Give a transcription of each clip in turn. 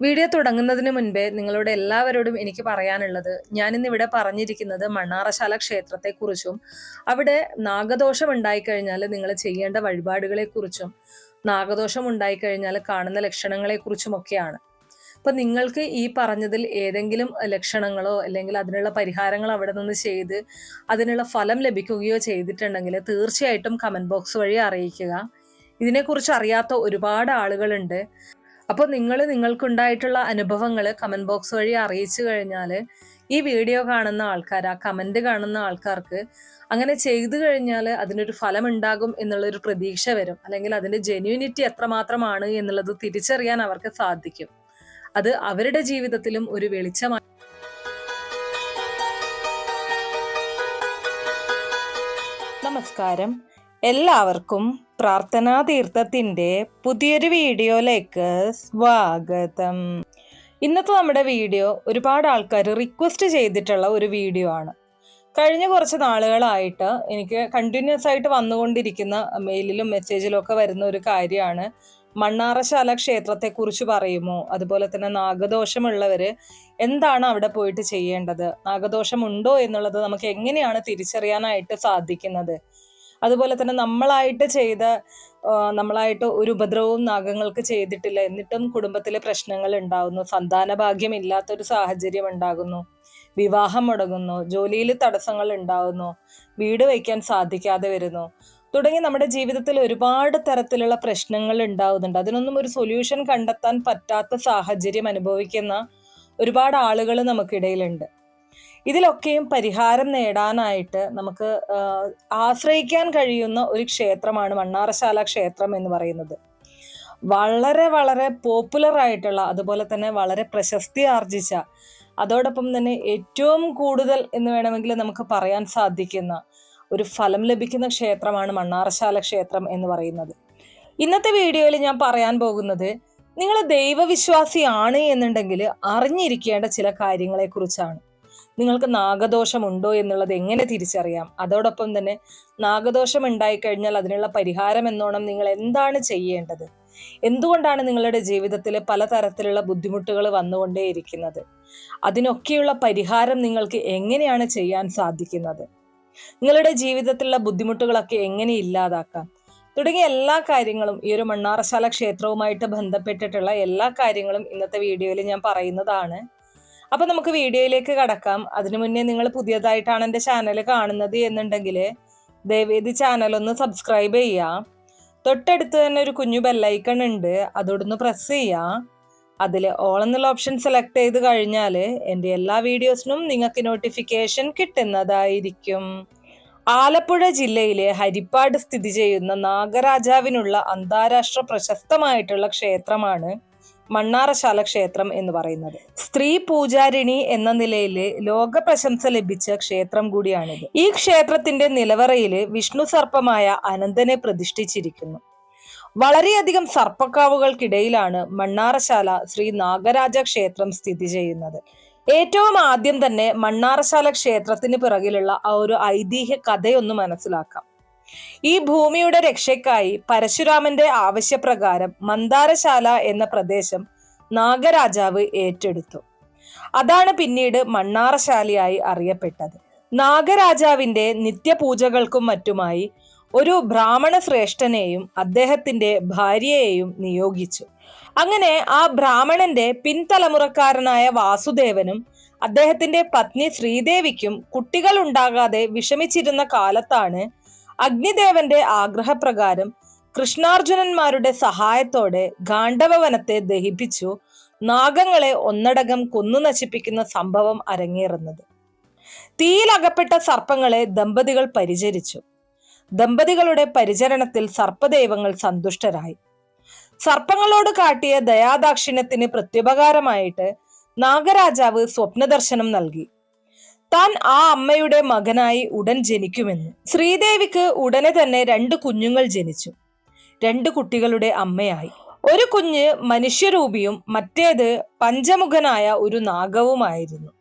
Video തുടങ്ങുന്നതിന് മുൻപേ നിങ്ങളോട് എല്ലാവരോടും എനിക്ക് പറയാനുള്ളത് ഞാനിന്നിവിടെ പറഞ്ഞിരിക്കുന്നത് മണ്ണാറശാല ക്ഷേത്രത്തെക്കുറിച്ചും അവിടെ നാഗദോഷം ഉണ്ടായിക്കഴിഞ്ഞാൽ നിങ്ങൾ ചെയ്യേണ്ട വഴിപാടുകളെക്കുറിച്ചും നാഗദോഷം ഉണ്ടായിക്കഴിഞ്ഞാൽ കാണുന്ന ലക്ഷണങ്ങളെക്കുറിച്ചുമൊക്കെയാണ്. അപ്പൊ നിങ്ങൾക്ക് ഈ പറഞ്ഞതിൽ ഏതെങ്കിലും ലക്ഷണങ്ങളോ അല്ലെങ്കിൽ അതിനുള്ള പരിഹാരങ്ങൾ അവിടെ നിന്ന് ചെയ്ത് അതിനുള്ള ഫലം ലഭിക്കുകയോ ചെയ്തിട്ടുണ്ടെങ്കിൽ തീർച്ചയായിട്ടും കമന്റ് ബോക്സ് വഴി അറിയിക്കുക. ഇതിനെക്കുറിച്ച് അറിയാത്ത ഒരുപാട് ആളുകളുണ്ട്. അപ്പോൾ നിങ്ങൾ നിങ്ങൾക്കുണ്ടായിട്ടുള്ള അനുഭവങ്ങൾ കമന്റ് ബോക്സ് വഴി അറിയിച്ചു കഴിഞ്ഞാൽ ഈ വീഡിയോ കാണുന്ന ആൾക്കാർ ആ കമന്റ് കാണുന്ന ആൾക്കാർക്ക് അങ്ങനെ ചെയ്തു കഴിഞ്ഞാൽ അതിനൊരു ഫലം ഉണ്ടാകും എന്നുള്ളൊരു പ്രതീക്ഷ വരും. അല്ലെങ്കിൽ അതിന്റെ ജെന്യൂനിറ്റി എത്രമാത്രമാണ് എന്നുള്ളത് തിരിച്ചറിയാൻ അവർക്ക് സാധിക്കും. അത് അവരുടെ ജീവിതത്തിലും ഒരു വെളിച്ചമായി നമസ്കാരം. എല്ലാവർക്കും പ്രാർത്ഥനാ തീർത്ഥത്തിന്റെ പുതിയൊരു വീഡിയോയിലേക്ക് സ്വാഗതം. ഇന്നത്തെ നമ്മുടെ വീഡിയോ ഒരുപാട് ആൾക്കാർ റിക്വസ്റ്റ് ചെയ്തിട്ടുള്ള ഒരു വീഡിയോ ആണ്. കഴിഞ്ഞ കുറച്ച് നാളുകളായിട്ട് എനിക്ക് കണ്ടിന്യൂസ് ആയിട്ട് വന്നുകൊണ്ടിരിക്കുന്ന മെയിലിലും മെസ്സേജിലും ഒക്കെ വരുന്ന ഒരു കാര്യമാണ്. മണ്ണാറശാല ക്ഷേത്രത്തെക്കുറിച്ച് പറയുമോ? അതുപോലെ തന്നെ നാഗദോഷമുള്ളവർ എന്താണ് അവിടെ പോയിട്ട് ചെയ്യേണ്ടത്? നാഗദോഷമുണ്ടോ എന്നുള്ളത് നമുക്ക് എങ്ങനെയാണ് തിരിച്ചറിയാനായിട്ട് സാധിക്കുന്നത്? അതുപോലെ തന്നെ നമ്മളായിട്ട് ചെയ്ത നമ്മളായിട്ട് ഒരു ഉപദ്രവവും നാഗങ്ങൾക്ക് ചെയ്തിട്ടില്ല. എന്നിട്ടും കുടുംബത്തിലെ പ്രശ്നങ്ങൾ ഉണ്ടാകുന്നു സന്താന ഭാഗ്യം ഇല്ലാത്തൊരു സാഹചര്യം ഉണ്ടാകുന്നു. വിവാഹം മുടങ്ങുന്നു. ജോലിയിൽ തടസ്സങ്ങൾ ഉണ്ടാകുന്നു വീട് വയ്ക്കാൻ സാധിക്കാതെ വരുന്നു. തുടങ്ങി നമ്മുടെ ജീവിതത്തിൽ ഒരുപാട് തരത്തിലുള്ള പ്രശ്നങ്ങൾ ഉണ്ടാവുന്നുണ്ട്. അതിനൊന്നും ഒരു സൊല്യൂഷൻ കണ്ടെത്താൻ പറ്റാത്ത സാഹചര്യം അനുഭവിക്കുന്ന ഒരുപാട് ആളുകൾ നമുക്കിടയിലുണ്ട്. ഇതിലൊക്കെയും പരിഹാരം നേടാനായിട്ട് നമുക്ക് ആശ്രയിക്കാൻ കഴിയുന്ന ഒരു ക്ഷേത്രമാണ് മണ്ണാറശാല ക്ഷേത്രം എന്ന് പറയുന്നത്. വളരെ വളരെ പോപ്പുലർ ആയിട്ടുള്ള അതുപോലെ തന്നെ വളരെ പ്രശസ്തി ആർജിച്ച അതോടൊപ്പം തന്നെ ഏറ്റവും കൂടുതൽ എന്ന് വേണമെങ്കിൽ നമുക്ക് പറയാൻ സാധിക്കുന്ന ഒരു ഫലം ലഭിക്കുന്ന ക്ഷേത്രമാണ് മണ്ണാറശാല ക്ഷേത്രം എന്ന് പറയുന്നത്. ഇന്നത്തെ വീഡിയോയിൽ ഞാൻ പറയാൻ പോകുന്നത് നിങ്ങൾ ദൈവവിശ്വാസിയാണ് എന്നുണ്ടെങ്കിൽ അറിഞ്ഞിരിക്കേണ്ട ചില കാര്യങ്ങളെ കുറിച്ചാണ് നിങ്ങൾക്ക് നാഗദോഷം ഉണ്ടോ എന്നുള്ളത് എങ്ങനെ തിരിച്ചറിയാം? അതോടൊപ്പം തന്നെ നാഗദോഷം ഉണ്ടായിക്കഴിഞ്ഞാൽ അതിനുള്ള പരിഹാരം എന്നോണം നിങ്ങൾ എന്താണ് ചെയ്യേണ്ടത്? എന്തുകൊണ്ടാണ് നിങ്ങളുടെ ജീവിതത്തിൽ പലതരത്തിലുള്ള ബുദ്ധിമുട്ടുകൾ വന്നുകൊണ്ടേയിരിക്കുന്നത്? അതിനൊക്കെയുള്ള പരിഹാരം നിങ്ങൾക്ക് എങ്ങനെയാണ് ചെയ്യാൻ സാധിക്കുന്നത്? നിങ്ങളുടെ ജീവിതത്തിലുള്ള ബുദ്ധിമുട്ടുകളൊക്കെ എങ്ങനെ ഇല്ലാതാക്കാം? തുടങ്ങിയ എല്ലാ കാര്യങ്ങളും ഈ ഒരു മണ്ണാറശാല ക്ഷേത്രവുമായിട്ട് ബന്ധപ്പെട്ടിട്ടുള്ള എല്ലാ കാര്യങ്ങളും ഇന്നത്തെ വീഡിയോയിൽ ഞാൻ പറയുന്നതാണ്. അപ്പൊ നമുക്ക് വീഡിയോയിലേക്ക് കടക്കാം. അതിനു മുന്നേ നിങ്ങൾ പുതിയതായിട്ടാണ് എന്റെ ചാനൽ കാണുന്നത് എന്നുണ്ടെങ്കിൽ ദയവേദി ചാനൽ ഒന്ന് സബ്സ്ക്രൈബ് ചെയ്യുക തൊട്ടടുത്ത് തന്നെ ഒരു കുഞ്ഞു ബെല്ലൈക്കൺ ഉണ്ട്. അതോടൊന്ന് പ്രസ് ചെയ്യുക അതിൽ ഓൾ എന്നുള്ള ഓപ്ഷൻ സെലക്ട് ചെയ്ത് കഴിഞ്ഞാൽ എന്റെ എല്ലാ വീഡിയോസിനും നിങ്ങൾക്ക് നോട്ടിഫിക്കേഷൻ കിട്ടുന്നതായിരിക്കും. ആലപ്പുഴ ജില്ലയിലെ ഹരിപ്പാട് സ്ഥിതി ചെയ്യുന്ന നാഗരാജാവിനുള്ള അന്താരാഷ്ട്ര പ്രശസ്തമായിട്ടുള്ള ക്ഷേത്രമാണ് മണ്ണാറശാല ക്ഷേത്രം എന്ന് പറയുന്നത്. സ്ത്രീ പൂജാരിണി എന്ന നിലയിൽ ലോക പ്രശംസ ലഭിച്ച ക്ഷേത്രം കൂടിയാണിത്. ഈ ക്ഷേത്രത്തിന്റെ നിലവറയിൽ വിഷ്ണു സർപ്പമായ അനന്തനെ പ്രതിഷ്ഠിച്ചിരിക്കുന്നു. വളരെയധികം സർപ്പക്കാവുകൾക്കിടയിലാണ് മണ്ണാറശാല ശ്രീ നാഗരാജ ക്ഷേത്രം സ്ഥിതി ചെയ്യുന്നത്. ഏറ്റവും ആദ്യം തന്നെ മണ്ണാറശാല ക്ഷേത്രത്തിന് പിറകിലുള്ള ആ ഒരു ഐതിഹ്യ കഥയൊന്ന് മനസ്സിലാക്കാം. ഈ ഭൂമിയുടെ രക്ഷയ്ക്കായി പരശുരാമന്റെ ആവശ്യപ്രകാരം മന്ദാരശാല എന്ന പ്രദേശം നാഗരാജാവ് ഏറ്റെടുത്തു. അതാണ് പിന്നീട് മണ്ണാറശാലയായി അറിയപ്പെട്ടത്. നാഗരാജാവിന്റെ നിത്യപൂജകൾക്കും മറ്റുമായി ഒരു ബ്രാഹ്മണ ശ്രേഷ്ഠനെയും അദ്ദേഹത്തിന്റെ ഭാര്യയെയും നിയോഗിച്ചു. അങ്ങനെ ആ ബ്രാഹ്മണന്റെ പിൻതലമുറക്കാരനായ വാസുദേവനും അദ്ദേഹത്തിന്റെ പത്നി ശ്രീദേവിക്കും കുട്ടികൾ ഉണ്ടാകാതെ വിഷമിച്ചിരുന്ന കാലത്താണ് അഗ്നിദേവന്റെ ആഗ്രഹപ്രകാരം കൃഷ്ണാർജുനന്മാരുടെ സഹായത്തോടെ ഗാണ്ഡവവനത്തെ ദഹിപ്പിച്ചു. നാഗങ്ങളെ ഒന്നടകം കൊന്നു നശിപ്പിക്കുന്ന സംഭവം അരങ്ങേറുന്നത്. തീയിലകപ്പെട്ട സർപ്പങ്ങളെ ദമ്പതികൾ പരിചരിച്ചു. ദമ്പതികളുടെ പരിചരണത്തിൽ സർപ്പദൈവങ്ങൾ സന്തുഷ്ടരായി. സർപ്പങ്ങളോട് കാട്ടിയ ദയാദാക്ഷിണ്യത്തിന് പ്രത്യുപകാരമായിട്ട് നാഗരാജാവ് സ്വപ്നദർശനം നൽകി. താൻ ആ അമ്മയുടെ മകനായി ഉടൻ ജനിക്കുമെന്ന്. ശ്രീദേവിക്ക് ഉടനെ തന്നെ രണ്ട് കുഞ്ഞുങ്ങൾ ജനിച്ചു. രണ്ട് കുട്ടികളുടെ അമ്മയായി. ഒരു കുഞ്ഞ് മനുഷ്യരൂപിയും മറ്റേത് പഞ്ചമുഖനായ ഒരു നാഗവുമായിരുന്നു.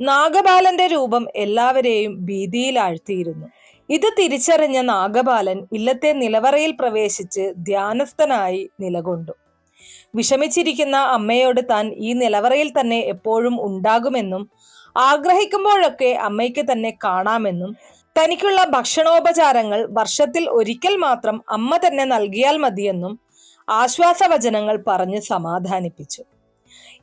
നാഗബാലന്റെ രൂപം എല്ലാവരെയും ഭീതിയിലാഴ്ത്തിയിരുന്നു. ഇത് തിരിച്ചറിഞ്ഞ നാഗബാലൻ ഇല്ലത്തെ നിലവറയിൽ പ്രവേശിച്ച് ധ്യാനസ്ഥനായി നിലകൊണ്ടു. വിഷമിച്ചിരിക്കുന്ന അമ്മയോട് താൻ ഈ നിലവറയിൽ തന്നെ എപ്പോഴും ഉണ്ടാകുമെന്നും ആഗ്രഹിക്കുമ്പോഴൊക്കെ അമ്മയ്ക്ക് തന്നെ കാണാമെന്നും തനിക്കുള്ള ഭക്ഷണോപചാരങ്ങൾ വർഷത്തിൽ ഒരിക്കൽ മാത്രം അമ്മ തന്നെ നൽകിയാൽ മതിയെന്നും ആശ്വാസവചനങ്ങൾ പറഞ്ഞ് സമാധാനിപ്പിച്ചു.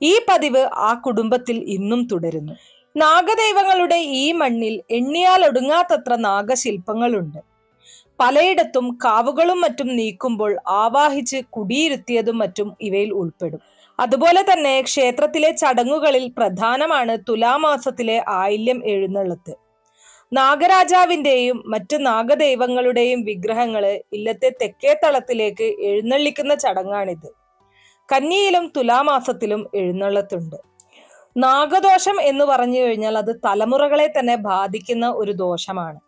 ഈ പതിവ് ആ കുടുംബത്തിൽ ഇന്നും തുടരുന്നു. നാഗദൈവങ്ങളുടെ ഈ മണ്ണിൽ എണ്ണിയാലൊടുങ്ങാത്തത്ര നാഗശില്പങ്ങളുണ്ട്. പലയിടത്തും കാവുകളും മറ്റും നീക്കുമ്പോൾ ആവാഹിച്ച് കുടിയിരുത്തിയതും മറ്റും ഇവയിൽ ഉൾപ്പെടും. അതുപോലെ തന്നെ ക്ഷേത്രത്തിലെ ചടങ്ങുകളിൽ പ്രധാനമാണ് തുലാമാസത്തിലെ ആയില്യം എഴുന്നള്ളത്ത്. നാഗരാജാവിന്റെയും മറ്റ് നാഗദൈവങ്ങളുടെയും വിഗ്രഹങ്ങൾ ഇല്ലത്തെ തെക്കേ തളത്തിലേക്ക് എഴുന്നള്ളിക്കുന്ന ചടങ്ങാണിത്. കന്നിയിലും തുലാമാസത്തിലും എഴുന്നള്ളത്തുണ്ട്. നാഗദോഷം എന്ന് പറഞ്ഞു കഴിഞ്ഞാൽ അത് തലമുറകളെ തന്നെ ബാധിക്കുന്ന ഒരു ദോഷമാണ്.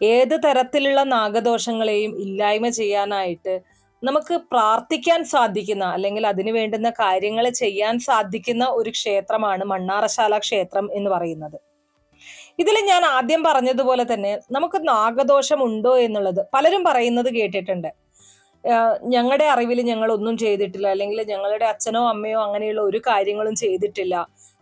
ഏത് തരത്തിലുള്ള നാഗദോഷങ്ങളെയും ഇല്ലായ്മ ചെയ്യാനായിട്ട് നമുക്ക് പ്രാർത്ഥിക്കാൻ സാധിക്കുന്ന അല്ലെങ്കിൽ അതിനു വേണ്ടുന്ന കാര്യങ്ങൾ ചെയ്യാൻ സാധിക്കുന്ന ഒരു ക്ഷേത്രമാണ് മണ്ണാറശാല ക്ഷേത്രം എന്ന് പറയുന്നത്. ഇതിൽ ഞാൻ ആദ്യം പറഞ്ഞതുപോലെ തന്നെ നമുക്ക് നാഗദോഷം ഉണ്ടോ എന്നുള്ളത് പലരും പറയുന്നത് കേട്ടിട്ടുണ്ട്. ഞങ്ങളുടെ അറിവിൽ ഞങ്ങൾ ഒന്നും ചെയ്തിട്ടില്ല അല്ലെങ്കിൽ ഞങ്ങളുടെ അച്ഛനോ അമ്മയോ അങ്ങനെയുള്ള ഒരു കാര്യങ്ങളും ചെയ്തിട്ടില്ല.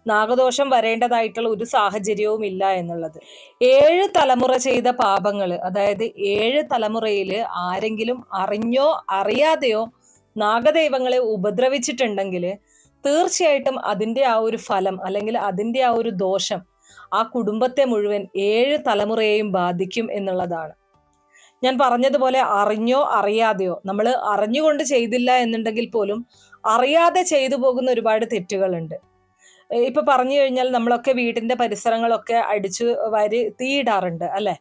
നാഗദോഷം വരേണ്ടതായിട്ടുള്ള ഒരു സാഹചര്യവും ഇല്ല എന്നുള്ളത്. ഏഴ് തലമുറ ചെയ്ത പാപങ്ങൾ അതായത് ഏഴ് തലമുറയിൽ ആരെങ്കിലും അറിഞ്ഞോ അറിയാതെയോ നാഗദൈവങ്ങളെ ഉപദ്രവിച്ചിട്ടുണ്ടെങ്കിൽ തീർച്ചയായിട്ടും അതിന്റെ ആ ഒരു ഫലം അല്ലെങ്കിൽ അതിന്റെ ആ ഒരു ദോഷം ആ കുടുംബത്തെ മുഴുവൻ ഏഴ് തലമുറയെയും ബാധിക്കും എന്നുള്ളതാണ്. ഞാൻ പറഞ്ഞതുപോലെ അറിഞ്ഞോ അറിയാതെയോ നമ്മൾ അറിഞ്ഞുകൊണ്ട് ചെയ്തില്ല എന്നുണ്ടെങ്കിൽ പോലും അറിയാതെ ചെയ്തു പോകുന്ന ഒരുപാട് തെറ്റുകളുണ്ട്. ഇപ്പൊ പറഞ്ഞു കഴിഞ്ഞാൽ നമ്മളൊക്കെ വീടിന്റെ പരിസരങ്ങളൊക്കെ അടിച്ചു വാരി തീയിടാറുണ്ട് അല്ലെ?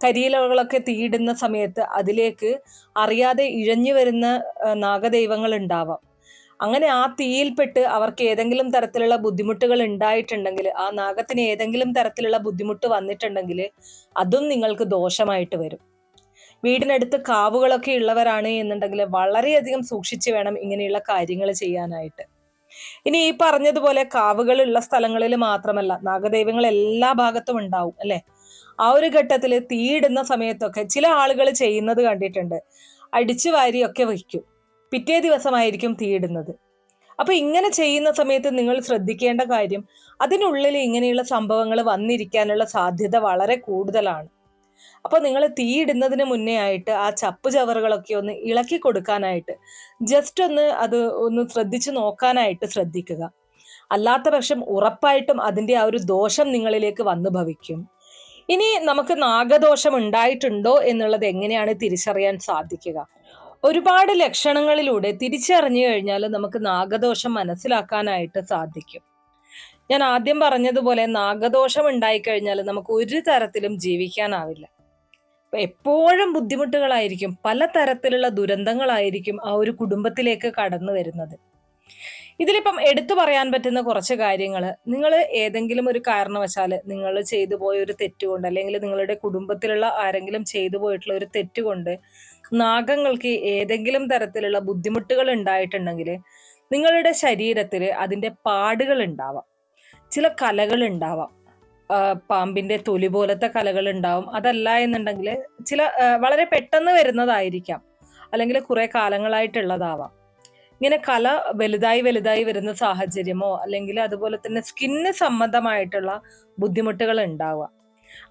കരിയിലകളൊക്കെ തീയിടുന്ന സമയത്ത് അതിലേക്ക് അറിയാതെ ഇഴഞ്ഞു വരുന്ന നാഗദൈവങ്ങൾ ഉണ്ടാവാം. അങ്ങനെ ആ തീയിൽപ്പെട്ട് അവർക്ക് ഏതെങ്കിലും തരത്തിലുള്ള ബുദ്ധിമുട്ടുകൾ ഉണ്ടായിട്ടുണ്ടെങ്കിൽ ആ നാഗത്തിന് ഏതെങ്കിലും തരത്തിലുള്ള ബുദ്ധിമുട്ട് വന്നിട്ടുണ്ടെങ്കിൽ അതും നിങ്ങൾക്ക് ദോഷമായിട്ട് വരും. വീടിനടുത്ത് കാവുകളൊക്കെ ഉള്ളവരാണ് എന്നുണ്ടെങ്കിൽ വളരെയധികം സൂക്ഷിച്ചു വേണം ഇങ്ങനെയുള്ള കാര്യങ്ങൾ ചെയ്യാനായിട്ട്. ഇനി ഈ പറഞ്ഞതുപോലെ കാവുകളുള്ള സ്ഥലങ്ങളിൽ മാത്രമല്ല നാഗദൈവങ്ങൾ എല്ലാ ഭാഗത്തും ഉണ്ടാവും അല്ലെ? ആ ഒരു ഘട്ടത്തിൽ തീയിടുന്ന സമയത്തൊക്കെ ചില ആളുകൾ ചെയ്യുന്നത് കണ്ടിട്ടുണ്ട്. അടിച്ചു വാരിയൊക്കെ വയ്ക്കും. പിറ്റേ ദിവസമായിരിക്കും തീയിടുന്നത്. അപ്പൊ ഇങ്ങനെ ചെയ്യുന്ന സമയത്ത് നിങ്ങൾ ശ്രദ്ധിക്കേണ്ട കാര്യം അതിനുള്ളിൽ ഇങ്ങനെയുള്ള സംഭവങ്ങൾ വന്നിരിക്കാനുള്ള സാധ്യത വളരെ കൂടുതലാണ്. അപ്പൊ നിങ്ങൾ തീയിടുന്നതിന് മുന്നേ ആയിട്ട് ആ ചപ്പ് ചവറുകളൊക്കെ ഒന്ന് ഇളക്കി കൊടുക്കാനായിട്ട് ജസ്റ്റ് ഒന്ന് അത് ഒന്ന് ശ്രദ്ധിച്ചു നോക്കാനായിട്ട് ശ്രദ്ധിക്കുക. അല്ലാത്ത പക്ഷം ഉറപ്പായിട്ടും അതിന്റെ ആ ഒരു ദോഷം നിങ്ങളിലേക്ക് വന്നു ഭവിക്കും. ഇനി നമുക്ക് നാഗദോഷം ഉണ്ടായിട്ടുണ്ടോ എന്നുള്ളത് എങ്ങനെയാണ് തിരിച്ചറിയാൻ സാധിക്കുക? ഒരുപാട് ലക്ഷണങ്ങളിലൂടെ തിരിച്ചറിഞ്ഞു കഴിഞ്ഞാൽ നമുക്ക് നാഗദോഷം മനസ്സിലാക്കാനായിട്ട് സാധിക്കും. ഞാൻ ആദ്യം പറഞ്ഞതുപോലെ നാഗദോഷം ഉണ്ടായിക്കഴിഞ്ഞാൽ നമുക്ക് ഒരു തരത്തിലും ജീവിക്കാനാവില്ല. എപ്പോഴും ബുദ്ധിമുട്ടുകളായിരിക്കും പല തരത്തിലുള്ള ദുരന്തങ്ങളായിരിക്കും ആ ഒരു കുടുംബത്തിലേക്ക് കടന്നു വരുന്നത്. ഇതിലിപ്പം എടുത്തു പറയാൻ പറ്റുന്ന കുറച്ച് കാര്യങ്ങൾ നിങ്ങൾ ഏതെങ്കിലും ഒരു കാരണവശാൽ നിങ്ങൾ ചെയ്തു പോയ ഒരു തെറ്റുകൊണ്ട് അല്ലെങ്കിൽ നിങ്ങളുടെ കുടുംബത്തിലുള്ള ആരെങ്കിലും ചെയ്തു പോയിട്ടുള്ള ഒരു തെറ്റുകൊണ്ട് നാഗങ്ങൾക്ക് ഏതെങ്കിലും തരത്തിലുള്ള ബുദ്ധിമുട്ടുകൾ ഉണ്ടായിട്ടുണ്ടെങ്കിൽ നിങ്ങളുടെ ശരീരത്തിൽ അതിന്റെ പാടുകൾ ഉണ്ടാവാം. ചില കലകൾ ഉണ്ടാവാം പാമ്പിന്റെ തൊലി പോലത്തെ കലകൾ ഉണ്ടാവും അതല്ല എന്നുണ്ടെങ്കിൽ ചില വളരെ പെട്ടെന്ന് വരുന്നതായിരിക്കാം. അല്ലെങ്കിൽ കുറെ കാലങ്ങളായിട്ടുള്ളതാവാം. ഇങ്ങനെ കല വലുതായി വലുതായി വരുന്ന സാഹചര്യമോ അല്ലെങ്കിൽ അതുപോലെ തന്നെ സ്കിന്ന് സംബന്ധമായിട്ടുള്ള ബുദ്ധിമുട്ടുകൾ ഉണ്ടാവുക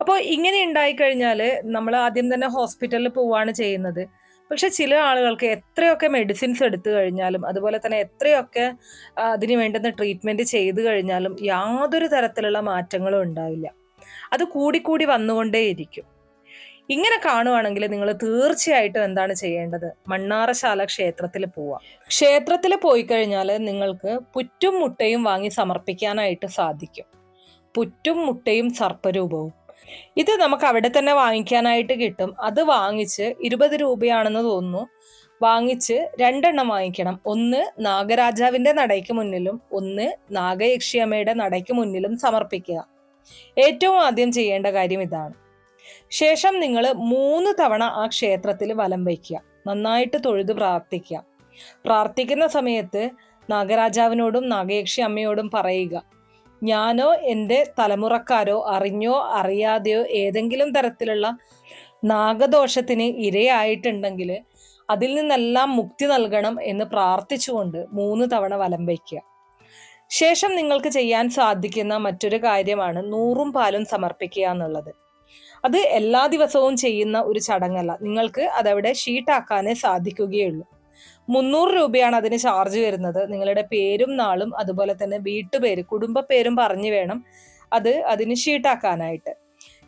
അപ്പോൾ ഇങ്ങനെ ഉണ്ടായിക്കഴിഞ്ഞാൽ നമ്മൾ ആദ്യം തന്നെ ഹോസ്പിറ്റലിൽ പോവുകയാണ് ചെയ്യുന്നത്. പക്ഷെ ചില ആളുകൾക്ക് എത്രയൊക്കെ മെഡിസിൻസ് എടുത്തു കഴിഞ്ഞാലും അതുപോലെ തന്നെ എത്രയൊക്കെ അതിന് വേണ്ടുന്ന ട്രീറ്റ്മെന്റ് ചെയ്തു കഴിഞ്ഞാലും യാതൊരു തരത്തിലുള്ള മാറ്റങ്ങളും ഉണ്ടാവില്ല. അത് കൂടിക്കൂടി വന്നുകൊണ്ടേയിരിക്കും. ഇങ്ങനെ കാണുവാണെങ്കിൽ നിങ്ങൾ തീർച്ചയായിട്ടും എന്താണ് ചെയ്യേണ്ടത്? മണ്ണാറശാല ക്ഷേത്രത്തിൽ പോവാം ക്ഷേത്രത്തിൽ പോയി കഴിഞ്ഞാൽ നിങ്ങൾക്ക് പുറ്റും മുട്ടയും വാങ്ങി സമർപ്പിക്കാനായിട്ട് സാധിക്കും. പുറ്റും മുട്ടയും സർപ്പരൂപവും. ഇത് നമുക്ക് അവിടെ തന്നെ വാങ്ങിക്കാനായിട്ട് കിട്ടും. അത് വാങ്ങിച്ച് ഇരുപത് രൂപയാണെന്ന് തോന്നുന്നു. വാങ്ങിച്ച് രണ്ടെണ്ണം വാങ്ങിക്കണം. ഒന്ന് നാഗരാജാവിന്റെ നടയ്ക്ക് മുന്നിലും ഒന്ന് നാഗയക്ഷിയമ്മയുടെ നടയ്ക്ക് മുന്നിലും സമർപ്പിക്കുക. ഏറ്റവും ആദ്യം ചെയ്യേണ്ട കാര്യം ഇതാണ്. ശേഷം നിങ്ങൾ മൂന്ന് തവണ ആ ക്ഷേത്രത്തിൽ വലം വയ്ക്കുക. നന്നായിട്ട് തൊഴുത് പ്രാർത്ഥിക്കുക. പ്രാർത്ഥിക്കുന്ന സമയത്ത് നാഗരാജാവിനോടും നാഗയക്ഷി അമ്മയോടും പറയുക. ഞാനോ എന്റെ തലമുറക്കാരോ അറിഞ്ഞോ അറിയാതെയോ ഏതെങ്കിലും തരത്തിലുള്ള നാഗദോഷത്തിന് ഇരയായിട്ടുണ്ടെങ്കിൽ അതിൽ നിന്നെല്ലാം മുക്തി നൽകണം എന്ന് പ്രാർത്ഥിച്ചുകൊണ്ട് മൂന്ന് തവണ വലം വയ്ക്കുക. ശേഷം നിങ്ങൾക്ക് ചെയ്യാൻ സാധിക്കുന്ന മറ്റൊരു കാര്യമാണ് നൂറും പാലും സമർപ്പിക്കുക എന്നുള്ളത്. അത് എല്ലാ ദിവസവും ചെയ്യുന്ന ഒരു ചടങ്ങല്ല. നിങ്ങൾക്ക് അതവിടെ ഷീട്ടാക്കാനേ സാധിക്കുകയുള്ളൂ. മുന്നൂറ് രൂപയാണ് അതിന് ചാർജ് വരുന്നത്. നിങ്ങളുടെ പേരും നാളും അതുപോലെ തന്നെ വീട്ടുപേര് കുടുംബ പേരും പറഞ്ഞു വേണം അത് അതിന് ഷീട്ടാക്കാനായിട്ട്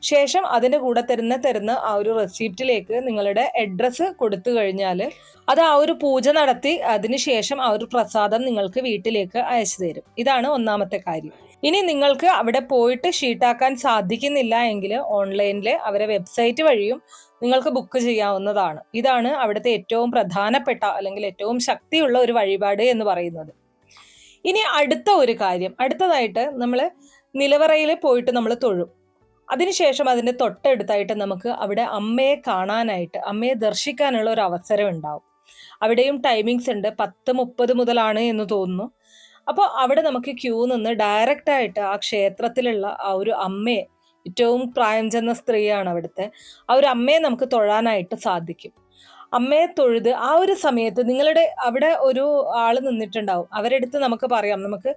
ശേഷം അതിന്റെ കൂടെ തരുന്ന തരുന്ന ആ ഒരു റെസിപ്റ്റിലേക്ക് നിങ്ങളുടെ അഡ്രസ്സ് കൊടുത്തു കഴിഞ്ഞാൽ അത് ആ ഒരു പൂജ നടത്തി അതിനുശേഷം ആ ഒരു പ്രസാദം നിങ്ങൾക്ക് വീട്ടിലേക്ക് അയച്ചു തരും. ഇതാണ് ഒന്നാമത്തെ കാര്യം. ഇനി നിങ്ങൾക്ക് അവിടെ പോയിട്ട് ഷീട്ടാക്കാൻ സാധിക്കുന്നില്ല എങ്കിൽ ഓൺലൈനിൽ അവരെ വെബ്സൈറ്റ് വഴിയും നിങ്ങൾക്ക് ബുക്ക് ചെയ്യാവുന്നതാണ്. ഇതാണ് അവിടുത്തെ ഏറ്റവും പ്രധാനപ്പെട്ട അല്ലെങ്കിൽ ഏറ്റവും ശക്തിയുള്ള ഒരു വഴിപാട് എന്ന് പറയുന്നത്. ഇനി അടുത്ത ഒരു കാര്യം അടുത്തതായിട്ട് നമ്മൾ നിലവറയിൽ പോയിട്ട് നമ്മൾ തൊഴും. അതിനുശേഷം അതിന്റെ തൊട്ടടുത്തായിട്ട് നമുക്ക് അവിടെ അമ്മയെ കാണാനായിട്ട് അമ്മയെ ദർശിക്കാനുള്ള ഒരു അവസരം ഉണ്ടാവും. അവിടെയും ടൈമിങ്സ് ഉണ്ട് പത്ത് മുപ്പത് മുതലാണ് എന്ന് തോന്നുന്നു. അപ്പോൾ അവിടെ നമുക്ക് ക്യൂ നിന്ന് ഡയറക്റ്റായിട്ട് ആ ക്ഷേത്രത്തിലുള്ള ആ ഒരു അമ്മയെ ഏറ്റവും പ്രായം ചെന്ന സ്ത്രീയാണ് അവിടുത്തെ. ആ ഒരു അമ്മയെ നമുക്ക് തൊഴാനായിട്ട് സാധിക്കും. അമ്മയെ തൊഴുത് ആ ഒരു സമയത്ത് നിങ്ങളുടെ അവിടെ ഒരു ആൾ നിന്നിട്ടുണ്ടാവും. അവരെടുത്ത് നമുക്ക് പറയാം. നമുക്ക്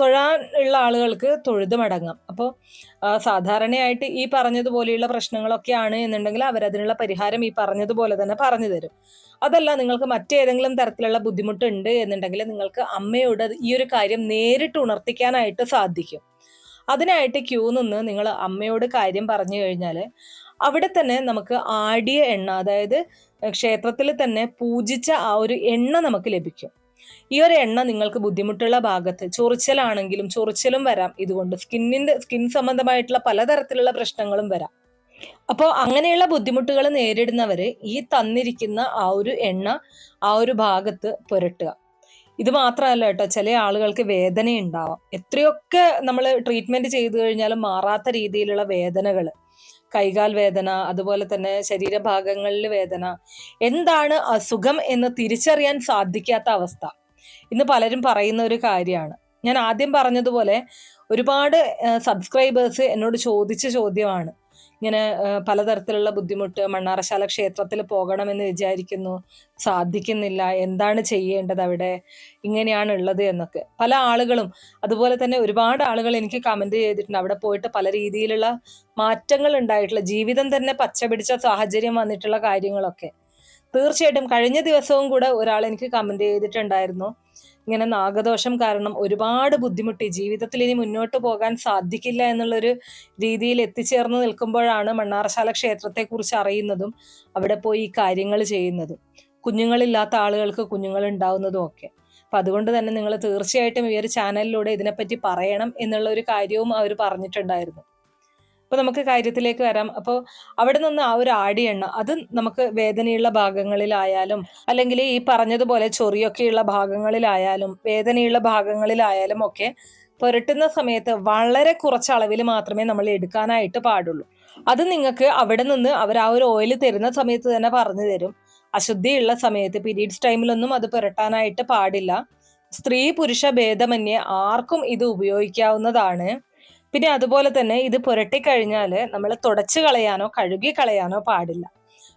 തൊഴാൻ ഉള്ള ആളുകൾക്ക് തൊഴുത് മടങ്ങാം. അപ്പോൾ സാധാരണയായിട്ട് ഈ പറഞ്ഞതുപോലെയുള്ള പ്രശ്നങ്ങളൊക്കെയാണ് എന്നുണ്ടെങ്കിൽ അവരതിനുള്ള പരിഹാരം ഈ പറഞ്ഞതുപോലെ തന്നെ പറഞ്ഞു തരും. അതല്ല നിങ്ങൾക്ക് മറ്റേതെങ്കിലും തരത്തിലുള്ള ബുദ്ധിമുട്ടുണ്ട് എന്നുണ്ടെങ്കിൽ നിങ്ങൾക്ക് അമ്മയോട് ഈ ഒരു കാര്യം നേരിട്ട് ഉണർത്തിക്കാനായിട്ട് സാധിക്കും. അതിനായിട്ട് ക്യൂ നിന്ന് നിങ്ങൾ അമ്മയോട് കാര്യം പറഞ്ഞു കഴിഞ്ഞാൽ അവിടെ തന്നെ നമുക്ക് ആടിയ എണ്ണ അതായത് ക്ഷേത്രത്തിൽ തന്നെ പൂജിച്ച ആ ഒരു എണ്ണ നമുക്ക് ലഭിക്കും. ഈ ഒരു എണ്ണ നിങ്ങൾക്ക് ബുദ്ധിമുട്ടുള്ള ഭാഗത്ത് ചൊറിച്ചലാണെങ്കിലും ചൊറിച്ചലും വരാം. ഇതുകൊണ്ട് സ്കിന്നിന്റെ സ്കിൻ സംബന്ധമായിട്ടുള്ള പലതരത്തിലുള്ള പ്രശ്നങ്ങളും വരാം. അപ്പോൾ അങ്ങനെയുള്ള ബുദ്ധിമുട്ടുകൾ നേരിടുന്നവർ ഈ തന്നിരിക്കുന്ന ആ ഒരു എണ്ണ ആ ഒരു ഭാഗത്ത് പുരട്ടുക. ഇത് മാത്രമല്ല കേട്ടോ ചില ആളുകൾക്ക് വേദന ഉണ്ടാവാം എത്രയൊക്കെ നമ്മൾ ട്രീറ്റ്മെന്റ് ചെയ്തു കഴിഞ്ഞാലും മാറാത്ത രീതിയിലുള്ള വേദനകൾ. കൈകാൽ വേദന അതുപോലെ തന്നെ ശരീരഭാഗങ്ങളിൽ വേദന. എന്താണ് അസുഖം എന്ന് തിരിച്ചറിയാൻ സാധിക്കാത്ത അവസ്ഥ? ഇന്ന് പലരും പറയുന്ന ഒരു കാര്യമാണ്. ഞാൻ ആദ്യം പറഞ്ഞതുപോലെ ഒരുപാട് സബ്സ്ക്രൈബേഴ്സ് എന്നോട് ചോദിച്ച ചോദ്യമാണ്. ഇങ്ങനെ പലതരത്തിലുള്ള ബുദ്ധിമുട്ട് മണ്ണാറശാല ക്ഷേത്രത്തിൽ പോകണമെന്ന് വിചാരിക്കുന്നു സാധിക്കുന്നില്ല എന്താണ് ചെയ്യേണ്ടത് അവിടെ? ഇങ്ങനെയാണ് ഉള്ളത് എന്നൊക്കെ. പല ആളുകളും അതുപോലെ തന്നെ ഒരുപാട് ആളുകൾ എനിക്ക് കമന്റ് ചെയ്തിട്ടുണ്ട്. അവിടെ പോയിട്ട് പല രീതിയിലുള്ള മാറ്റങ്ങൾ ഉണ്ടായിട്ടുള്ള ജീവിതം തന്നെ പച്ചപിടിച്ച സാഹചര്യം വന്നിട്ടുള്ള കാര്യങ്ങളൊക്കെ. തീർച്ചയായിട്ടും കഴിഞ്ഞ ദിവസവും കൂടെ ഒരാൾ എനിക്ക് കമന്റ് ചെയ്തിട്ടുണ്ടായിരുന്നു. ഇങ്ങനെ നാഗദോഷം കാരണം ഒരുപാട് ബുദ്ധിമുട്ടി. ജീവിതത്തിൽ ഇനി മുന്നോട്ട് പോകാൻ സാധിക്കില്ല എന്നുള്ളൊരു രീതിയിൽ എത്തിച്ചേർന്ന് നിൽക്കുമ്പോഴാണ് മണ്ണാറശാല ക്ഷേത്രത്തെക്കുറിച്ച് അറിയുന്നതും അവിടെ പോയി ഈ കാര്യങ്ങൾ ചെയ്യുന്നതും. കുഞ്ഞുങ്ങളില്ലാത്ത ആളുകൾക്ക് കുഞ്ഞുങ്ങൾ ഉണ്ടാവുന്നതും ഒക്കെ. അപ്പം അതുകൊണ്ട് തന്നെ നിങ്ങൾ തീർച്ചയായിട്ടും ഈ ഒരു ചാനലിലൂടെ ഇതിനെപ്പറ്റി പറയണം എന്നുള്ള ഒരു കാര്യവും അവർ പറഞ്ഞിട്ടുണ്ടായിരുന്നു. അപ്പോൾ നമുക്ക് കാര്യത്തിലേക്ക് വരാം. അപ്പോൾ അവിടെ നിന്ന് ആ ഒരു ആടി എണ്ണ അത് നമുക്ക് വേദനയുള്ള ഭാഗങ്ങളിലായാലും അല്ലെങ്കിൽ ഈ പറഞ്ഞതുപോലെ ചൊറിയൊക്കെയുള്ള ഭാഗങ്ങളിലായാലും വേദനയുള്ള ഭാഗങ്ങളിലായാലും ഒക്കെ പുരട്ടുന്ന സമയത്ത് വളരെ കുറച്ച് അളവിൽ മാത്രമേ നമ്മൾ എടുക്കാനായിട്ട് പാടുള്ളൂ. അത് നിങ്ങൾക്ക് അവിടെ നിന്ന് അവർ ആ ഒരു ഓയിൽ തരുന്ന സമയത്ത് തന്നെ പറഞ്ഞു തരും. അശുദ്ധിയുള്ള സമയത്ത് പീരീഡ്സ് ടൈമിലൊന്നും അത് പുരട്ടാനായിട്ട് പാടില്ല. സ്ത്രീ പുരുഷ ഭേദമന്യേ ആർക്കും ഇത് ഉപയോഗിക്കാവുന്നതാണ്. പിന്നെ അതുപോലെ തന്നെ ഇത് പുരട്ടി കഴിഞ്ഞാൽ നമ്മൾ തുടച്ചു കളയാനോ കഴുകി കളയാനോ പാടില്ല.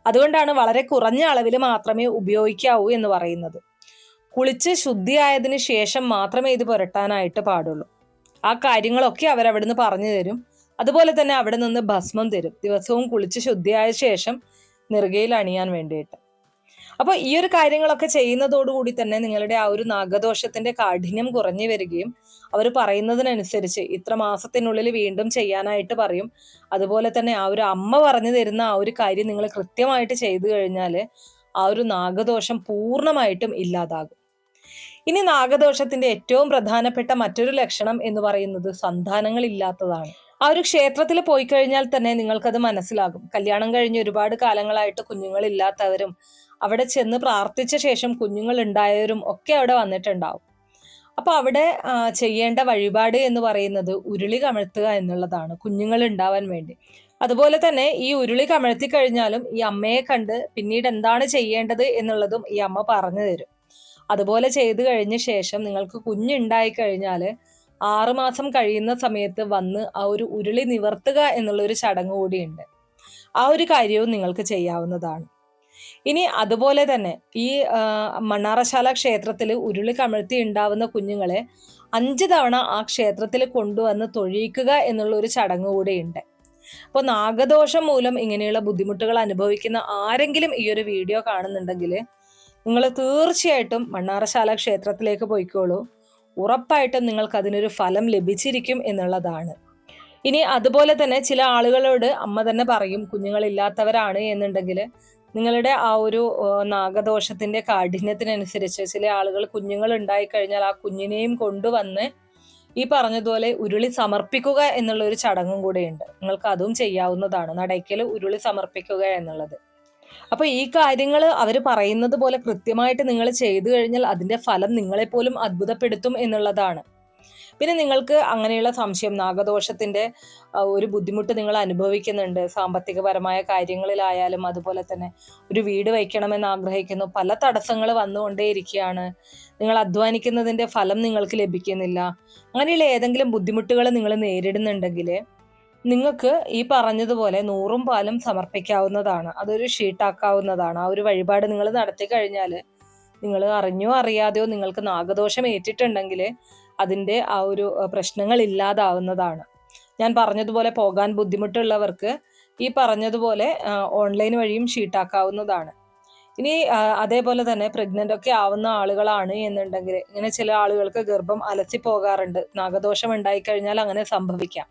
അതുകൊണ്ടാണ് വളരെ കുറഞ്ഞ അളവിൽ മാത്രമേ ഉപയോഗിക്കാവൂ എന്ന് പറയുന്നത്. കുളിച്ച് ശുദ്ധിയായതിനു ശേഷം മാത്രമേ ഇത് പുരട്ടാനായിട്ട് പാടുള്ളൂ. ആ കാര്യങ്ങളൊക്കെ അവരവിടുന്ന് പറഞ്ഞു തരും. അതുപോലെ തന്നെ അവിടെ നിന്ന് ഭസ്മം തരും. ദിവസവും കുളിച്ച് ശുദ്ധിയായ ശേഷം നെറുകയിൽ അണിയാൻ വേണ്ടിയിട്ട്. അപ്പോൾ ഈ ഒരു കാര്യങ്ങളൊക്കെ ചെയ്യുന്നതോടുകൂടി തന്നെ നിങ്ങളുടെ ആ ഒരു നാഗദോഷത്തിന്റെ കാഠിന്യം കുറഞ്ഞു വരികയും അവർ പറയുന്നതിനനുസരിച്ച് ഇത്ര മാസത്തിനുള്ളിൽ വീണ്ടും ചെയ്യാനായിട്ട് പറയും. അതുപോലെ തന്നെ ആ ഒരു അമ്മ പറഞ്ഞു തരുന്ന ആ ഒരു കാര്യം നിങ്ങൾ കൃത്യമായിട്ട് ചെയ്തു കഴിഞ്ഞാൽ ആ ഒരു നാഗദോഷം പൂർണമായിട്ടും ഇല്ലാതാകും. ഇനി നാഗദോഷത്തിന്റെ ഏറ്റവും പ്രധാനപ്പെട്ട മറ്റൊരു ലക്ഷണം എന്ന് പറയുന്നത് സന്താനങ്ങൾ ഇല്ലാത്തതാണ്. ആ ഒരു ക്ഷേത്രത്തിൽ പോയി കഴിഞ്ഞാൽ തന്നെ നിങ്ങൾക്കത് മനസ്സിലാകും. കല്യാണം കഴിഞ്ഞ് ഒരുപാട് കാലങ്ങളായിട്ട് കുഞ്ഞുങ്ങളില്ലാത്തവരും അവിടെ ചെന്ന് പ്രാർത്ഥിച്ച ശേഷം കുഞ്ഞുങ്ങൾ ഉണ്ടായവരും ഒക്കെ അവിടെ വന്നിട്ടുണ്ടാവും. അപ്പൊ അവിടെ ചെയ്യേണ്ട വഴിപാട് എന്ന് പറയുന്നത് ഉരുളി കമഴ്ത്തുക എന്നുള്ളതാണ് കുഞ്ഞുങ്ങൾ ഉണ്ടാവാൻ വേണ്ടി. അതുപോലെ തന്നെ ഈ ഉരുളി കമഴ്ത്തി കഴിഞ്ഞാലും ഈ അമ്മയെ കണ്ട് പിന്നീട് എന്താണ് ചെയ്യേണ്ടത് എന്നുള്ളതും ഈ അമ്മ പറഞ്ഞു തരും. അതുപോലെ ചെയ്തു കഴിഞ്ഞ ശേഷം നിങ്ങൾക്ക് കുഞ്ഞുണ്ടായി കഴിഞ്ഞാൽ ആറുമാസം കഴിയുന്ന സമയത്ത് വന്ന് ആ ഒരു ഉരുളി നിവർത്തുക എന്നുള്ള ഒരു ചടങ്ങ് കൂടിയുണ്ട്. ആ ഒരു കാര്യവും നിങ്ങൾക്ക് ചെയ്യാവുന്നതാണ്. ഇനി അതുപോലെ തന്നെ ഈ മണ്ണാറശാല ക്ഷേത്രത്തിൽ ഉരുളി കമഴ്ത്തി ഉണ്ടാവുന്ന കുഞ്ഞുങ്ങളെ അഞ്ച് തവണ ആ ക്ഷേത്രത്തിൽ കൊണ്ടുവന്ന് തൊഴിയിക്കുക എന്നുള്ള ഒരു ചടങ്ങ് കൂടെയുണ്ട്. അപ്പോൾ നാഗദോഷം മൂലം ഇങ്ങനെയുള്ള ബുദ്ധിമുട്ടുകൾ അനുഭവിക്കുന്ന ആരെങ്കിലും ഈ ഒരു വീഡിയോ കാണുന്നുണ്ടെങ്കിൽ നിങ്ങൾ തീർച്ചയായിട്ടും മണ്ണാറശാല ക്ഷേത്രത്തിലേക്ക് പോയിക്കോളൂ. ഉറപ്പായിട്ടും നിങ്ങൾക്ക് അതിനൊരു ഫലം ലഭിച്ചിരിക്കും എന്നുള്ളതാണ്. ഇനി അതുപോലെ തന്നെ ചില ആളുകളോട് അമ്മ തന്നെ പറയും കുഞ്ഞുങ്ങളില്ലാത്തവരാണ് എന്നുണ്ടെങ്കിൽ നിങ്ങളുടെ ആ ഒരു നാഗദോഷത്തിന്റെ കാഠിന്യത്തിനനുസരിച്ച് ചില ആളുകൾ കുഞ്ഞുങ്ങൾ ഉണ്ടായി കഴിഞ്ഞാൽ ആ കുഞ്ഞിനെയും കൊണ്ടുവന്ന് ഈ പറഞ്ഞതുപോലെ ഉരുളി സമർപ്പിക്കുക എന്നുള്ള ഒരു ചടങ്ങും കൂടെയുണ്ട്. നിങ്ങൾക്ക് അതും ചെയ്യാവുന്നതാണ്. നടയ്ക്കൽ ഉരുളി സമർപ്പിക്കുക എന്നുള്ളത്. അപ്പൊ ഈ കാര്യങ്ങൾ അവർ പറയുന്നത് പോലെ കൃത്യമായിട്ട് നിങ്ങൾ ചെയ്തു കഴിഞ്ഞാൽ അതിന്റെ ഫലം നിങ്ങളെപ്പോലും അത്ഭുതപ്പെടുത്തും എന്നുള്ളതാണ്. പിന്നെ നിങ്ങൾക്ക് അങ്ങനെയുള്ള സംശയം നാഗദോഷത്തിന്റെ ഒരു ബുദ്ധിമുട്ട് നിങ്ങൾ അനുഭവിക്കുന്നുണ്ട്. സാമ്പത്തികപരമായ കാര്യങ്ങളിലായാലും അതുപോലെ തന്നെ ഒരു വീട് വയ്ക്കണമെന്ന് ആഗ്രഹിക്കുന്നു. പല തടസ്സങ്ങൾ വന്നുകൊണ്ടേയിരിക്കുകയാണ്. നിങ്ങൾ അധ്വാനിക്കുന്നതിന്റെ ഫലം നിങ്ങൾക്ക് ലഭിക്കുന്നില്ല. അങ്ങനെയുള്ള ഏതെങ്കിലും ബുദ്ധിമുട്ടുകൾ നിങ്ങൾ നേരിടുന്നുണ്ടെങ്കിൽ നിങ്ങൾക്ക് ഈ പറഞ്ഞതുപോലെ നൂറും പാലും സമർപ്പിക്കാവുന്നതാണ്. അതൊരു ഷീട്ടാക്കാവുന്നതാണ്. ആ ഒരു വഴിപാട് നിങ്ങൾ നടത്തി കഴിഞ്ഞാൽ നിങ്ങൾ അറിഞ്ഞോ അറിയാതെയോ നിങ്ങൾക്ക് നാഗദോഷം ഏറ്റിട്ടുണ്ടെങ്കിൽ അതിന്റെ ആ ഒരു പ്രശ്നങ്ങൾ ഇല്ലാതാവുന്നതാണ്. ഞാൻ പറഞ്ഞതുപോലെ പോകാൻ ബുദ്ധിമുട്ടുള്ളവർക്ക് ഈ പറഞ്ഞതുപോലെ ഓൺലൈൻ വഴിയും ഷീട്ടാക്കാവുന്നതാണ്. ഇനി അതേപോലെ തന്നെ പ്രഗ്നന്റ് ഒക്കെ ആവുന്ന ആളുകളാണ് എന്നുണ്ടെങ്കിൽ ഇങ്ങനെ ചില ആളുകൾക്ക് ഗർഭം അലച്ചി പോകാറുണ്ട്. നാഗദോഷം ഉണ്ടായിക്കഴിഞ്ഞാൽ അങ്ങനെ സംഭവിക്കാം.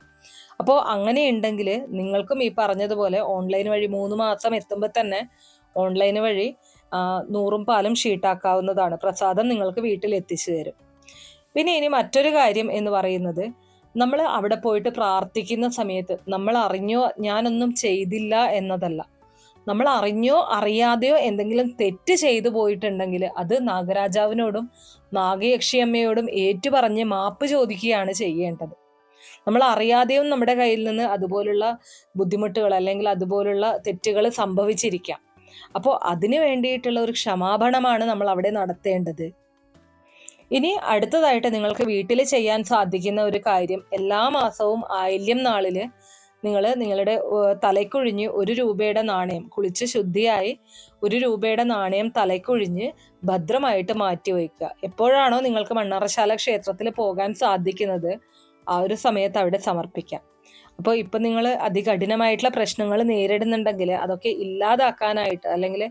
അപ്പോൾ അങ്ങനെ ഉണ്ടെങ്കിൽ നിങ്ങൾക്കും ഈ പറഞ്ഞതുപോലെ ഓൺലൈൻ വഴി മൂന്ന് മാസം എത്തുമ്പോൾ തന്നെ ഓൺലൈൻ വഴി നൂറും പാലും ഷീട്ടാക്കാവുന്നതാണ്. പ്രസാദം നിങ്ങൾക്ക് വീട്ടിൽ എത്തിച്ചു തരും. പിന്നെ ഇനി മറ്റൊരു കാര്യം എന്ന് പറയുന്നത് നമ്മൾ അവിടെ പോയിട്ട് പ്രാർത്ഥിക്കുന്ന സമയത്ത് നമ്മൾ അറിഞ്ഞോ ഞാനൊന്നും ചെയ്തില്ല എന്നതല്ല. നമ്മൾ അറിഞ്ഞോ അറിയാതെയോ എന്തെങ്കിലും തെറ്റ് ചെയ്തു പോയിട്ടുണ്ടെങ്കിൽ അത് നാഗരാജാവിനോടും നാഗയക്ഷിയമ്മയോടും ഏറ്റുപറഞ്ഞ് മാപ്പ് ചോദിക്കുകയാണ് ചെയ്യേണ്ടത്. നമ്മൾ അറിയാതെയും നമ്മുടെ കയ്യിൽ നിന്ന് അതുപോലുള്ള ബുദ്ധിമുട്ടുകൾ അല്ലെങ്കിൽ അതുപോലുള്ള തെറ്റുകൾ സംഭവിച്ചിരിക്കാം. അപ്പോൾ അതിനു വേണ്ടിയിട്ടുള്ള ഒരു ക്ഷമാപണമാണ് നമ്മൾ അവിടെ നടത്തേണ്ടത്. ഇനി അടുത്തതായിട്ട് നിങ്ങൾക്ക് വീട്ടിൽ ചെയ്യാൻ സാധിക്കുന്ന ഒരു കാര്യം എല്ലാ മാസവും ആയില്യം നാളിൽ നിങ്ങൾ നിങ്ങളുടെ തലയ്ക്കൊഴിഞ്ഞ് ഒരു രൂപയുടെ നാണയം കുളിച്ച് ശുദ്ധിയായി ഒരു രൂപയുടെ നാണയം തലയ്ക്കൊഴിഞ്ഞ് ഭദ്രമായിട്ട് മാറ്റി വയ്ക്കുക. എപ്പോഴാണോ നിങ്ങൾക്ക് മണ്ണാറശാല ക്ഷേത്രത്തിൽ പോകാൻ സാധിക്കുന്നത് ആ ഒരു സമയത്ത് അവിടെ സമർപ്പിക്കാം. അപ്പോൾ ഇപ്പം നിങ്ങൾ അതികഠിനമായിട്ടുള്ള പ്രശ്നങ്ങൾ നേരിടുന്നുണ്ടെങ്കിൽ അതൊക്കെ ഇല്ലാതാക്കാനായിട്ട് അല്ലെങ്കിൽ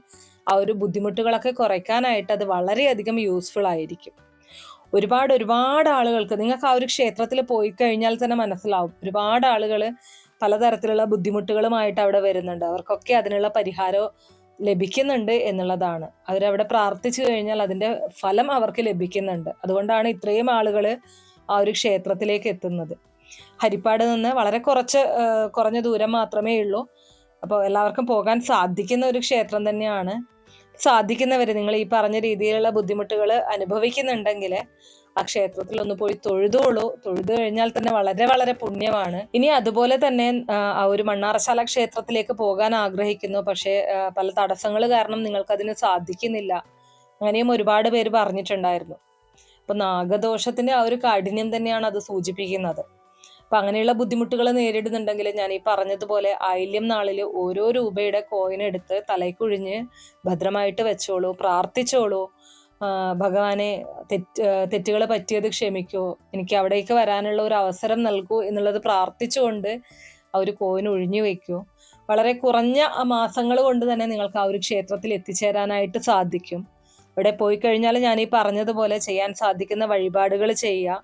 ആ ഒരു ബുദ്ധിമുട്ടുകളൊക്കെ കുറയ്ക്കാനായിട്ട് അത് വളരെയധികം യൂസ്ഫുൾ ആയിരിക്കും. ഒരുപാട് ഒരുപാട് ആളുകൾക്ക് നിങ്ങൾക്ക് ആ ഒരു ക്ഷേത്രത്തിൽ പോയി കഴിഞ്ഞാൽ തന്നെ മനസ്സിലാവും. ഒരുപാട് ആളുകൾ പലതരത്തിലുള്ള ബുദ്ധിമുട്ടുകളുമായിട്ട് അവിടെ വരുന്നുണ്ട്. അവർക്കൊക്കെ അതിനുള്ള പരിഹാരം ലഭിക്കുന്നുണ്ട് എന്നുള്ളതാണ്. അവരവിടെ പ്രാർത്ഥിച്ചു കഴിഞ്ഞാൽ അതിന്റെ ഫലം അവർക്ക് ലഭിക്കുന്നുണ്ട്. അതുകൊണ്ടാണ് ഇത്രയും ആളുകൾ ആ ഒരു ക്ഷേത്രത്തിലേക്ക് എത്തുന്നത്. ഹരിപ്പാട് നിന്ന് വളരെ കുറച്ച് കുറഞ്ഞ ദൂരം മാത്രമേ ഉള്ളൂ. അപ്പോൾ എല്ലാവർക്കും പോകാൻ സാധിക്കുന്ന ഒരു ക്ഷേത്രം തന്നെയാണ് സാധിക്കുന്നവർ നിങ്ങൾ ഈ പറഞ്ഞ രീതിയിലുള്ള ബുദ്ധിമുട്ടുകൾ അനുഭവിക്കുന്നുണ്ടെങ്കിൽ ആ ക്ഷേത്രത്തിൽ ഒന്ന് പോയി തൊഴുതോളൂ. തൊഴുതു കഴിഞ്ഞാൽ തന്നെ വളരെ വളരെ പുണ്യമാണ്. ഇനി അതുപോലെ തന്നെ ആ ഒരു മണ്ണാറശാല ക്ഷേത്രത്തിലേക്ക് പോകാൻ ആഗ്രഹിക്കുന്നു. പക്ഷേ പല തടസ്സങ്ങൾ കാരണം നിങ്ങൾക്ക് അതിന് സാധിക്കുന്നില്ല. അങ്ങനെയും ഒരുപാട് പേര് പറഞ്ഞിട്ടുണ്ടായിരുന്നു. അപ്പൊ നാഗദോഷത്തിന്റെ ആ ഒരു കാഠിന്യം തന്നെയാണ് അത് സൂചിപ്പിക്കുന്നത്. അപ്പൊ അങ്ങനെയുള്ള ബുദ്ധിമുട്ടുകൾ നേരിടുന്നുണ്ടെങ്കിൽ ഞാൻ ഈ പറഞ്ഞതുപോലെ ആയില്യം നാളിൽ ഓരോ രൂപയുടെ കോയിൻ എടുത്ത് തലയ്ക്കുഴിഞ്ഞ് ഭദ്രമായിട്ട് വെച്ചോളൂ പ്രാർത്ഥിച്ചോളൂ. ഭഗവാനെ തെറ്റ് തെറ്റുകൾ പറ്റിയത് ക്ഷമിക്കൂ. എനിക്ക് അവിടേക്ക് വരാനുള്ള ഒരു അവസരം നൽകൂ എന്നുള്ളത് പ്രാർത്ഥിച്ചുകൊണ്ട് ആ ഒരു കോയിൻ ഒഴിഞ്ഞു വെക്കൂ. വളരെ കുറഞ്ഞ മാസങ്ങൾ കൊണ്ട് തന്നെ നിങ്ങൾക്ക് ആ ഒരു ക്ഷേത്രത്തിൽ എത്തിച്ചേരാനായിട്ട് സാധിക്കും. ഇവിടെ പോയി കഴിഞ്ഞാൽ ഞാൻ ഈ പറഞ്ഞതുപോലെ ചെയ്യാൻ സാധിക്കുന്ന വഴിപാടുകൾ ചെയ്യുക.